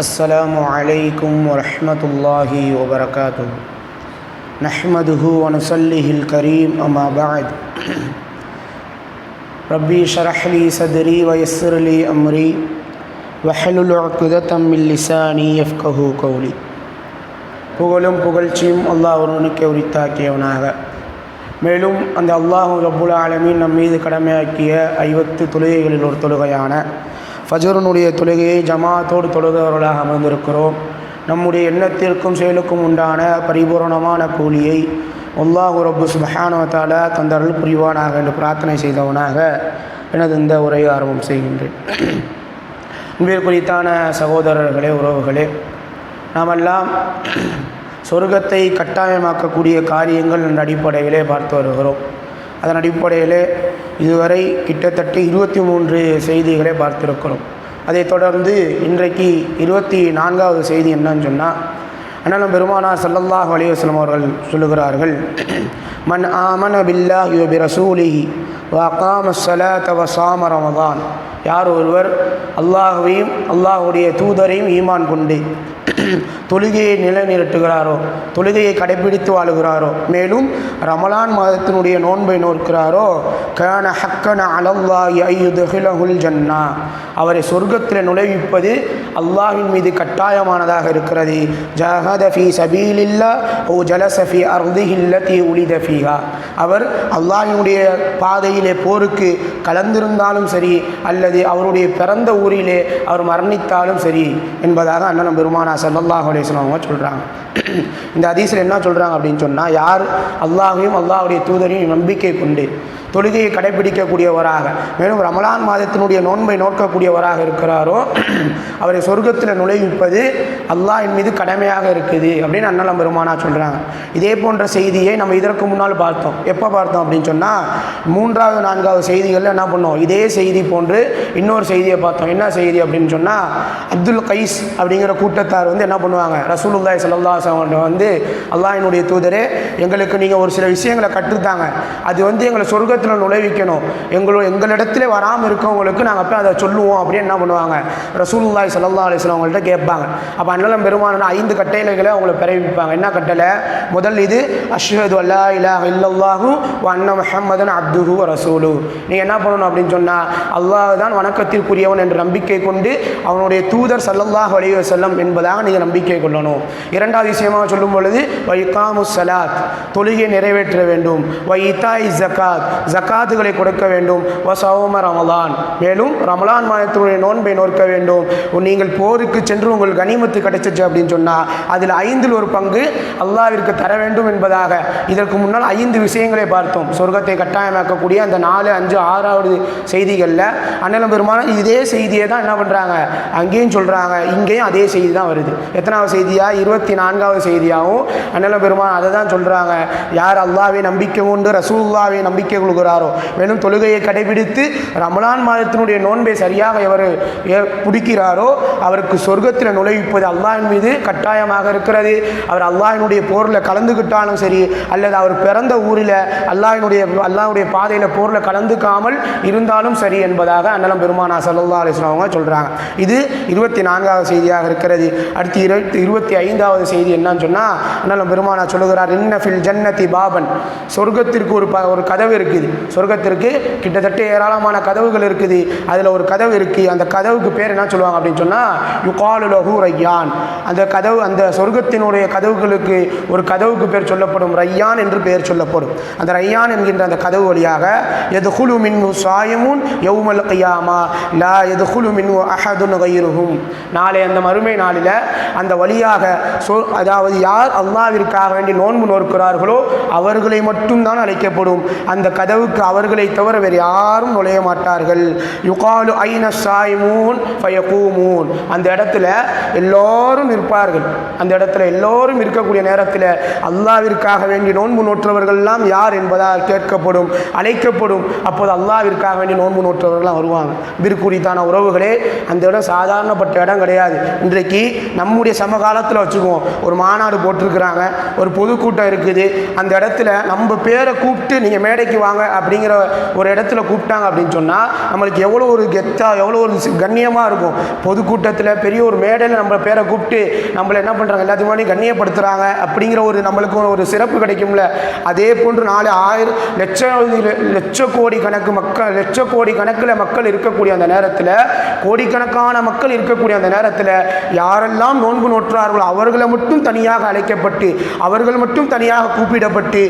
السلام عليكم ورحمة الله وبركاته نحمده ونصليه الكريم أما بعد ربي شرح لي صدري ويسر لي أمري وحلل عقدة من لساني يفقه قولي புகழும் புகழ்ச்சியும் அல்லாஹ் ஒருவனுக்கு உரித்தாக்கியவனாக மேலும் அந்த அல்லாஹு ரப்புல் ஆலமீன் நம் மீது கடமையாக்கிய ஐவத்து தொழுகைகளில் ஒரு தொழுகையான ஃபஜருனுடைய தொழுகையை ஜமாத்தோடு தொழுகிறவர்களாக அமர்ந்திருக்கிறோம். நம்முடைய எண்ணத்திற்கும் செயலுக்கும் உண்டான பரிபூரணமான கூலியை அல்லாஹு ரப்பு சுபஹானவத்தால தந்தருள் புரிவானாக என்று பிரார்த்தனை செய்தவனாக எனது இந்த உரையை ஆரம்பம் செய்கின்றேன். அன்பில் குறித்தான சகோதரர்களே உறவுகளே நாமெல்லாம் சொர்க்கத்தை கட்டாயமாக்கக்கூடிய காரியங்கள் என்ற அடிப்படையிலே பார்த்து வருகிறோம். அதன் அடிப்படையில் இதுவரை கிட்டத்தட்ட இருபத்தி மூன்று செய்திகளை பார்த்திருக்கிறோம். அதைத் தொடர்ந்து இன்றைக்கு இருபத்தி நான்காவது செய்தி என்னன்னு சொன்னால் அண்ணன் பெருமானார் சல்லல்லாஹ் அலையுஸ்லம் அவர்கள் சொல்லுகிறார்கள் மன் ஆமன பில்லாஹி வபி ரசூலிஹி வாக்காம சலாத்த வசாம ரமதான். யார் ஒருவர் அல்லாஹுவையும் அல்லாஹுடைய தூதரையும் ஈமான் கொண்டு தொழுகையை நிலைநிறுத்துகிறாரோ தொழுகையை கடைபிடித்து வாழுகிறாரோ மேலும் ரமலான் மாதத்தினுடைய நோன்பை நோக்கிறாரோ கன ஹக்கன அலல்லாஹி ஐயுதுஹிலஹுல் ஜன்னா. அவரை சொர்க்கத்தில் நுழைவிப்பது அல்லாஹின் மீது கட்டாயமானதாக இருக்கிறது. ஜஹதஃபி சபீலில்லா ஓ ஜலசஃபி அர்திஹில்லத்தி உலிதஃபிஹா அவர் அல்லாஹினுடைய பாதையிலே போருக்கு கலந்திருந்தாலும் சரி அல்லது அவருடைய பிறந்த ஊரிலே அவர் மரணித்தாலும் சரி என்பதாக அண்ணன் பெருமானா சல்லாஹ் அலிஸ்லாம் அவங்க சொல்கிறாங்க இந்த அதிசயில் என்ன சொல்கிறாங்க அப்படின்னு சொன்னால் யார் அல்லாஹையும் அல்லாஹுடைய தூதரையும் நம்பிக்கை கொண்டு தொழுகையை கடைபிடிக்கக்கூடியவராக மேலும் ரமலான் மாதத்தினுடைய நோன்பை நோக்கக்கூடியவராக இருக்கிறாரோ அவரை சொர்க்கத்தில் நுழைவிப்பது அல்லாஹின் மீது கடமையாக இருக்குது அப்படின்னு அண்ணலம் பெருமானா சொல்கிறாங்க இதே போன்ற செய்தியை நம்ம இதற்கு முன்னால் பார்த்தோம். எப்போ பார்த்தோம் அப்படின்னு சொன்னால் மூன்றாவது நான்காவது செய்திகளில் என்ன பண்ணோம்? இதே செய்தி போன்று இன்னொரு செய்தியை பார்த்தோம். என்ன செய்தி அப்படின்னு சொன்னால் அப்துல் கைஸ் அப்படிங்கிற கூட்டத்தார் வந்து என்ன பண்ணுவாங்க? ரசூலுல்லாய் சல்லா வந்து அல்லாஹினுடைய தூதரே எங்களுக்கு நீங்கள் ஒரு சில விஷயங்களை கற்றுத்தாங்க. அது வந்து எங்களை சொர்க்க சொர்க்கத்தில் நுழைவிக்கணும். எங்களோட எங்களிடத்துல வராமல் இருக்கவங்களுக்கு நாங்கள் போய் அதை சொல்லுவோம் அப்படின்னு என்ன பண்ணுவாங்க? ரசூல்லாய் சல்லா அலிஸ்லாம் அவங்கள்ட்ட கேட்பாங்க. அப்போ அண்ணலம் பெருமான ஐந்து கட்டளைகளை அவங்களை பிறவிப்பாங்க. என்ன கட்டளை? முதல் இது அஷ்ஹது அல்லா இலா இல்லல்லாஹு அண்ண முஹம்மதன் அப்துஹு ரசூலு. நீங்கள் என்ன பண்ணணும் அப்படின்னு சொன்னால் அல்லாஹ் தான் வணக்கத்திற்குரியவன் என்ற நம்பிக்கை கொண்டு அவனுடைய தூதர் சல்லல்லாஹ் அலைய செல்லம் என்பதாக நீங்கள் நம்பிக்கை கொள்ளணும். இரண்டாவது விஷயமாக சொல்லும் பொழுது வைகாமு சலாத். தொழுகை நிறைவேற்ற வேண்டும். வைத்தாய் ஜக்காத் ஜக்காத்துகளை கொடுக்க வேண்டும். வசவும ரமலான். மேலும் ரமலான் மாதத்தினுடைய நோன்பை நோக்க வேண்டும். நீங்கள் போருக்கு சென்று உங்கள் கனிமத்து கிடைச்சிச்சு அப்படின்னு சொன்னால் அதில் ஐந்தில் ஒரு பங்கு அல்லாவிற்கு தர வேண்டும் என்பதாக. இதற்கு முன்னால் ஐந்து விஷயங்களை பார்த்தோம். சொர்க்கத்தை கட்டாயமாக்கக்கூடிய அந்த நாலு அஞ்சு ஆறாவது செய்திகளில் அண்ணலம் பெருமான இதே செய்தியை தான் என்ன பண்ணுறாங்க அங்கேயும் சொல்கிறாங்க இங்கேயும் அதே செய்தி தான் வருது. எத்தனாவது செய்தியாக இருபத்தி நான்காவது செய்தியாகவும் அண்ணலம் பெருமான் அதை தான் சொல்கிறாங்க யார் அல்லாவை நம்பிக்கை உண்டு ரசூல்லாவை நம்பிக்கை கொள்கிறாரோ மேலும் தொழுகையை கடைபிடித்து ரமலான் மாதத்தினுடைய நோன்பை சரியாக எவர் பிடிக்கிறாரோ அவருக்கு சொர்க்கத்தில் நுழைவிப்பது அல்லாஹின் மீது கட்டாயமாக இருக்கிறது. அவர் அல்லாஹினுடைய போரில் கலந்துக்கிட்டாலும் சரி அல்லது அவர் பிறந்த ஊரில் அல்லாஹினுடைய அல்லாஹுடைய பாதையில் போரில் கலந்துக்காமல் இருந்தாலும் சரி என்பதாக அண்ணலம் பெருமானா சல்லா அலிஸ்லாம் அவங்க சொல்கிறாங்க இது இருபத்தி நான்காவது செய்தியாக இருக்கிறது. அடுத்து இருபத்தி இருபத்தி ஐந்தாவது செய்தி என்னன்னு சொன்னால் அண்ணலம் பெருமானா சொல்லுகிறார் இன்னஃபில் ஜன்னதி பாபன். சொர்க்கத்திற்கு ஒரு ப ஒரு கதவு இருக்குது. சொர்க்கத்திற்கு கிட்டத்தட்ட ஏராளமான கதவுகள் இருக்குது. அதில் ஒரு கதவு இருக்குது அந்த கதவுக்கு பேர் என்ன சொல்லுவாங்க அப்படின்னு சொன்னால் யுகாலு லஹு ரையான். அந்த கதவு அந்த சொர்க்கத்தினுடைய கதவுகளுக்கு ஒரு கதவுக்கு பேர் சொல்லப்படும். ரையான் என்று பெயர் சொல்லப்படும். அந்த ரையான் என்கின்ற அந்த கதவு வழியாக எது குழு மின் சாயமுன் யவுமல் கையாமா லா எது குழு மின் அஹதுன் கயிறுகும் நாளை அந்த மறுமை நாளில் அந்த வழியாக சொ அதாவது யார் அல்லாவிற்காக வேண்டி நோன்பு நோக்கிறார்களோ அவர்களை மட்டும்தான் அழைக்கப்படும். அந்த கதவு அளவுக்கு அவர்களை தவிர வேறு யாரும் நுழைய மாட்டார்கள். யுகாலு ஐன சாய்மூன் ஃபயகூமூன். அந்த இடத்துல எல்லோரும் இருப்பார்கள். அந்த இடத்துல எல்லோரும் இருக்கக்கூடிய நேரத்தில் அல்லாவிற்காக வேண்டி நோன்பு நோற்றவர்கள்லாம் யார் என்பதால் கேட்கப்படும் அழைக்கப்படும். அப்போது அல்லாவிற்காக வேண்டி நோன்பு நோற்றவர்கள்லாம் வருவாங்க. விற்குறித்தான உறவுகளே அந்த இடம் சாதாரணப்பட்ட இடம் கிடையாது. இன்றைக்கு நம்முடைய சமகாலத்தில் வச்சுக்குவோம். ஒரு மாநாடு போட்டிருக்கிறாங்க ஒரு பொதுக்கூட்டம் இருக்குது. அந்த இடத்துல நம்ம பேரை கூப்பிட்டு நீங்கள் மேடைக்கு வாங்க அப்படிங்கிற ஒரு இடத்துல கூப்பிட்டாங்க அப்படின்னு சொன்னால் நம்மளுக்கு எவ்வளோ ஒரு கெத்தாக எவ்வளோ ஒரு கண்ணியமாக இருக்கும். பொதுக்கூட்டத்தில் பெரிய ஒரு மேடையில் நம்ம பேரை கூப்பிட்டு நம்மளை என்ன பண்ணுறாங்க எல்லாத்துக்கு முன்னாடி கண்ணியப்படுத்துகிறாங்க அப்படிங்கிற ஒரு நம்மளுக்கு ஒரு சிறப்பு கிடைக்கும்ல. அதே போன்று நாலு ஆயிரம் லட்சம் லட்ச கோடி கணக்கு மக்கள் லட்ச கோடி கணக்கில் மக்கள் இருக்கக்கூடிய அந்த நேரத்தில் கோடிக்கணக்கான மக்கள் இருக்கக்கூடிய அந்த நேரத்தில் யாரெல்லாம் நோன்பு நோற்றார்களோ அவர்களை மட்டும் தனியாக அழைக்கப்பட்டு அவர்கள் மட்டும் தனியாக கூப்பிடப்பட்டு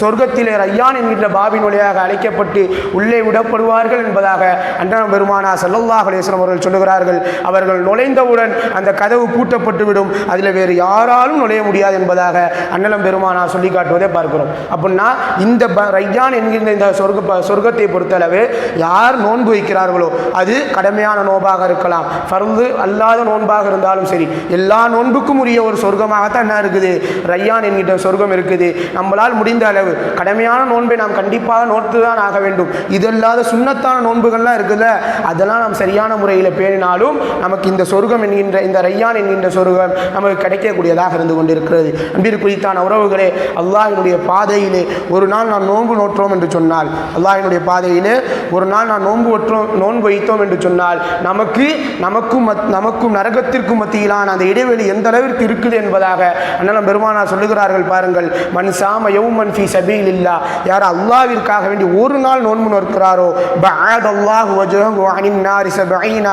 சொர்க்கத்திலே ரையான் என்கின்ற பாபின் வழியாக அழைக்கப்பட்டு உள்ளே விடப்படுவார்கள் என்பதாக அண்ணன் பெருமானா சல்லல்லாஹ் அலேஸ்வரம் அவர்கள் சொல்லுகிறார்கள். அவர்கள் நுழைந்தவுடன் அந்த கதவு பூட்டப்பட்டு விடும் அதில் வேறு யாராலும் நுழைய முடியாது என்பதாக அன்னலம் பெருமானா சொல்லி காட்டுவதை பார்க்கிறோம். அப்படின்னா இந்த ப- ரையான் என்கின்ற இந்த சொர்க்க சொர்க்கத்தை பொறுத்தளவு யார் நோன்பு வைக்கிறார்களோ அது கடமையான நோன்பாக இருக்கலாம். பருந்து அல்லாத நோன்பாக இருந்தாலும் சரி எல்லா நோன்புக்கும் உரிய ஒரு சொர்க்கமாகத்தான் என்ன இருக்குது. ரையான் என்கின்ற சொர்க்கம் இருக்குது. நம்மளால் முடிந்த அளவு கடமையான நோன்பை நாம் கண்டிப்பாக நோட்டு தான் ஆக வேண்டும். இது அல்லாத சுண்ணத்தான நோன்புகள்லாம் இருக்குல்ல அதெல்லாம் நாம் சரியான முறையில் பேணினாலும் நமக்கு இந்த சொர்க்கம் என்கின்ற இந்த ரையான் என்கின்ற சொர்க்கம் நமக்கு கிடைக்கக்கூடியதாக இருந்து கொண்டிருக்கிறது. அன்பிற்குறித்தான உறவுகளே அல்லாஹினுடைய பாதையிலே ஒரு நாள் நாம் நோன்பு நோற்றோம் என்று சொன்னால் அல்லாஹினுடைய பாதையிலே ஒரு நாள் நான் நோன்பு ஒற்றோம் நோன்பு வைத்தோம் என்று சொன்னால் நமக்கு நமக்கும் மத்- நமக்கும் நரகத்திற்கும் மத்தியிலான அந்த இடைவெளி எந்த அளவிற்கு இருக்குது என்பதாக அண்ணலம் பெருமானார் சொல்லுகிறார்கள் பாருங்கள் மன் சாம யவுமன் ஃபி சபீல் இல்லா யார் அல்லாவிற்காக வேண்டி ஒரு நாள் நோன்பு நோக்கிறாரோ பஅத்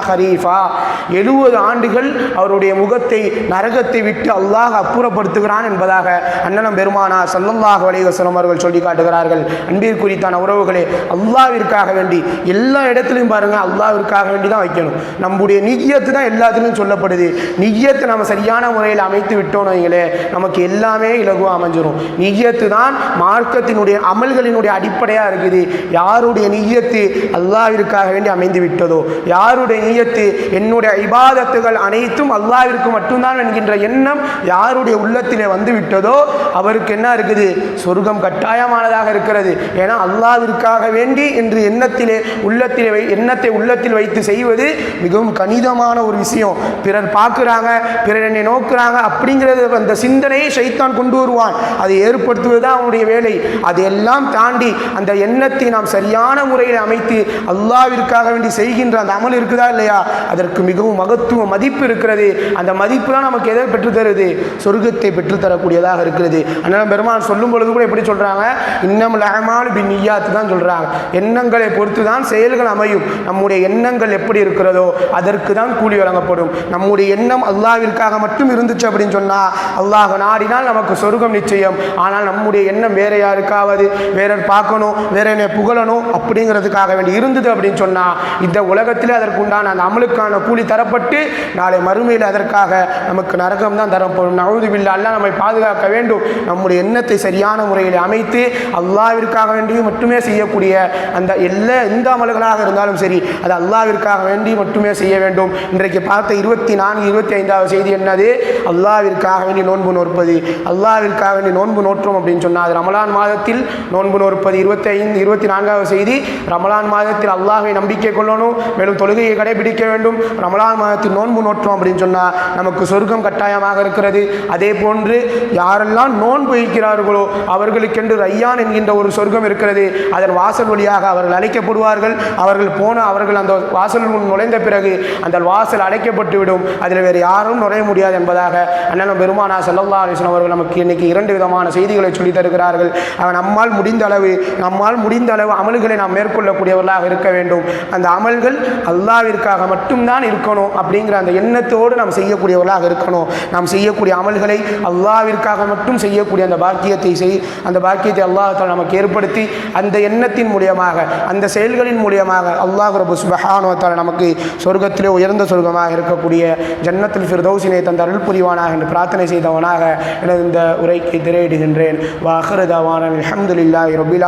ஹரீஃபா 70 ஆண்டுகள் அவருடைய முகத்தை நரகத்தை விட்டு அல்லாஹ் அப்புறப்படுத்துகிறான் என்பதாக அண்ணனம் பெருமானா சல்லல்லாஹ் வலைவசனம் அவர்கள் சொல்லி காட்டுகிறார்கள். அன்பிற்குறித்தான உறவுகளே அல்லாவிற்காக வேண்டி எல்லா இடத்துலையும் பாருங்க அல்லாவிற்காக வேண்டி தான் வைக்கணும். நம்முடைய நிய்யத்து தான் எல்லாத்துலையும் சொல்லப்படுது. நிய்யத்தை நம்ம சரியான முறையில் அமைத்து விட்டோம் வைங்களே நமக்கு எல்லாமே இலகுவாக அமைஞ்சிடும் நிய்யத்து தான் மார்க்கத்தினுடைய அமல்களினுடைய அடிப்படை அடிப்படையாக இருக்குது. யாருடைய நீயத்து அல்லாவிற்காக வேண்டி அமைந்து விட்டதோ? யாருடைய நீயத்து என்னுடைய இபாதத்துகள் அனைத்தும் அல்லாவிற்கு மட்டும்தான் என்கின்ற எண்ணம் யாருடைய உள்ளத்திலே வந்து விட்டதோ? அவருக்கு என்ன இருக்குது? சொர்க்கம் கட்டாயமானதாக இருக்கிறது. ஏன்னா அல்லாவிற்காக வேண்டி என்று எண்ணத்திலே உள்ளத்திலே வை எண்ணத்தை உள்ளத்தில் வைத்து செய்வது மிகவும் கணிதமான ஒரு விஷயம். பிறர் பார்க்குறாங்க பிறர் என்னை நோக்குறாங்க அப்படிங்கிறது அந்த சிந்தனையை சைத்தான் கொண்டு வருவான். அதை ஏற்படுத்துவது தான் அவனுடைய வேலை. அதையெல்லாம் தாண்டி அந்த எண்ணத்தை நாம் சரியான முறையில் அமைத்து அல்லாவிற்காக வேண்டி செய்கின்ற அந்த அமல் இருக்குதா இல்லையா? அதற்கு மிகவும் மகத்துவ மதிப்பு இருக்கிறது. அந்த மதிப்பு தான் நமக்கு எதை பெற்றுத்தருது சொர்க்கத்தை பெற்றுத்தரக்கூடியதாக இருக்கிறது. அதனால் பெருமான் சொல்லும் பொழுது கூட எப்படி சொல்கிறாங்க இன்னம் லஹமால் பின் நிய்யாத்து தான் சொல்கிறாங்க எண்ணங்களை பொறுத்து தான் செயல்கள் அமையும். நம்முடைய எண்ணங்கள் எப்படி இருக்கிறதோ அதற்கு தான் கூலி வழங்கப்படும். நம்முடைய எண்ணம் அல்லாவிற்காக மட்டும் இருந்துச்சு அப்படின்னு சொன்னால் அல்லாஹ் நாடினால் நமக்கு சொர்க்கம் நிச்சயம். ஆனால் நம்முடைய எண்ணம் வேற யாருக்காவது வேறர் பார்க்கணும். வேற என்னை புகழணும் அப்படிங்கிறதுக்காக வேண்டி இருந்தது அப்படின்னு சொன்னால் இந்த உலகத்தில் அதற்கு உண்டான அந்த அமலுக்கான கூலி தரப்பட்டு நாளை மறுமையில் அதற்காக நமக்கு நரகம் தான் தரப்படும். நவுதுபில்லா அல்லாஹ் நம்மை பாதுகாக்க வேண்டும். நம்முடைய எண்ணத்தை சரியான முறையில் அமைத்து அல்லாவிற்காக வேண்டியும் மட்டுமே செய்யக்கூடிய அந்த எல்லா எந்த அமல்களாக இருந்தாலும் சரி அது அல்லாவிற்காக வேண்டி மட்டுமே செய்ய வேண்டும். இன்றைக்கு பார்த்த இருபத்தி நான்கு இருபத்தி ஐந்தாவது செய்தி என்னது? அல்லாவிற்காக வேண்டி நோன்பு நோற்பது. அல்லாவிற்காக வேண்டி நோன்பு நோற்றோம் அப்படின்னு சொன்னால் அது ரமலான் மாதத்தில் நோன்பு நோற்பது இருபத்தி ஐந்து இருபத்தி நான்காவது செய்தி ரமலான் மாதத்தில் அல்லாஹை நம்பிக்கை கொள்ளணும் மேலும் தொழுகையை கடைபிடிக்க வேண்டும். ரமலான் மாதத்தில் நோன்பு நோற்றோம் அப்படின்னு சொன்னால் நமக்கு சொர்க்கம் கட்டாயமாக இருக்கிறது. அதே போன்று யாரெல்லாம் நோன்பு வைக்கிறார்களோ அவர்களுக்கென்று ரையான் என்கின்ற ஒரு சொர்க்கம் இருக்கிறது. அதன் வாசல் வழியாக அவர்கள் அழைக்கப்படுவார்கள். அவர்கள் போன அவர்கள் அந்த வாசல் முன் நுழைந்த பிறகு அந்த வாசல் அடைக்கப்பட்டு விடும் அதில் வேறு யாரும் நுழைய முடியாது என்பதாக அண்ணன் பெருமானா செல்லல்லா அலிஸ்லாம் அவர்கள் நமக்கு இன்னைக்கு இரண்டு விதமான செய்திகளை சொல்லித் தருகிறார்கள். அவன் நம்மால் முடிந்த அளவு நம்மால் முடிந்த அளவு அமல்களை நாம் மேற்கொள்ளக்கூடியவர்களாக இருக்க வேண்டும். அந்த அமல்கள் அல்லாவிற்காக மட்டும்தான் இருக்கணும் அப்படிங்கிற அந்த எண்ணத்தோடு நாம் செய்யக்கூடியவர்களாக இருக்கணும். நாம் செய்யக்கூடிய அமல்களை அல்லாவிற்காக மட்டும் செய்யக்கூடிய அந்த பாக்கியத்தை செய் அந்த பாக்கியத்தை அல்லாஹால் நமக்கு ஏற்படுத்தி அந்த எண்ணத்தின் மூலியமாக அந்த செயல்களின் மூலியமாக அல்லாஹ் ரபு சுபஹானுவத்தால் நமக்கு சொர்க்கத்திலே உயர்ந்த சொர்க்கமாக இருக்கக்கூடிய ஜன்னத்தில் ஃபிர்தௌசினை தந்த அருள் புரிவானாக என்று பிரார்த்தனை செய்தவனாக எனது இந்த உரைக்கு திரையிடுகின்றேன். வாஹருதவான அலமதுல்லாஹி ரபில்